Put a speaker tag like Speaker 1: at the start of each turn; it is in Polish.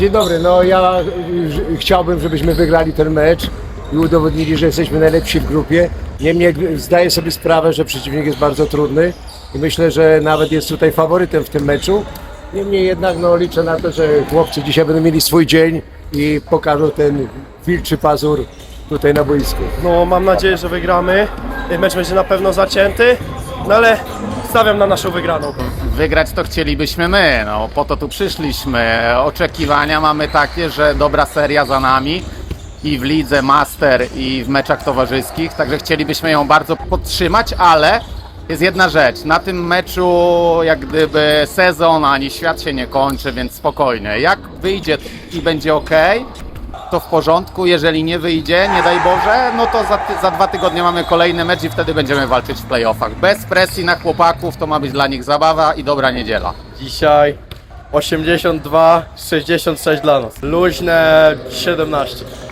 Speaker 1: Dzień dobry, no ja chciałbym, żebyśmy wygrali ten mecz i udowodnili, że jesteśmy najlepsi w grupie. Niemniej zdaję sobie sprawę, że przeciwnik jest bardzo trudny i myślę, że nawet jest tutaj faworytem w tym meczu. Niemniej jednak no, liczę na to, że chłopcy dzisiaj będą mieli swój dzień i pokażą ten wilczy pazur tutaj na boisku.
Speaker 2: No mam nadzieję, że wygramy. Mecz będzie na pewno zacięty, no ale stawiam na naszą wygraną.
Speaker 3: Wygrać to chcielibyśmy my, no po to tu przyszliśmy. Oczekiwania mamy takie, że dobra seria za nami i w lidze master i w meczach towarzyskich, także chcielibyśmy ją bardzo podtrzymać, ale jest jedna rzecz, na tym meczu jak gdyby sezon ani świat się nie kończy, więc spokojnie. Jak wyjdzie i będzie ok, to w porządku, jeżeli nie wyjdzie, nie daj Boże, no to za, za dwa tygodnie mamy kolejny mecz i wtedy będziemy walczyć w playoffach. Bez presji na chłopaków, to ma być dla nich zabawa i dobra niedziela.
Speaker 2: Dzisiaj 82, 66 dla nas. Luźne 17.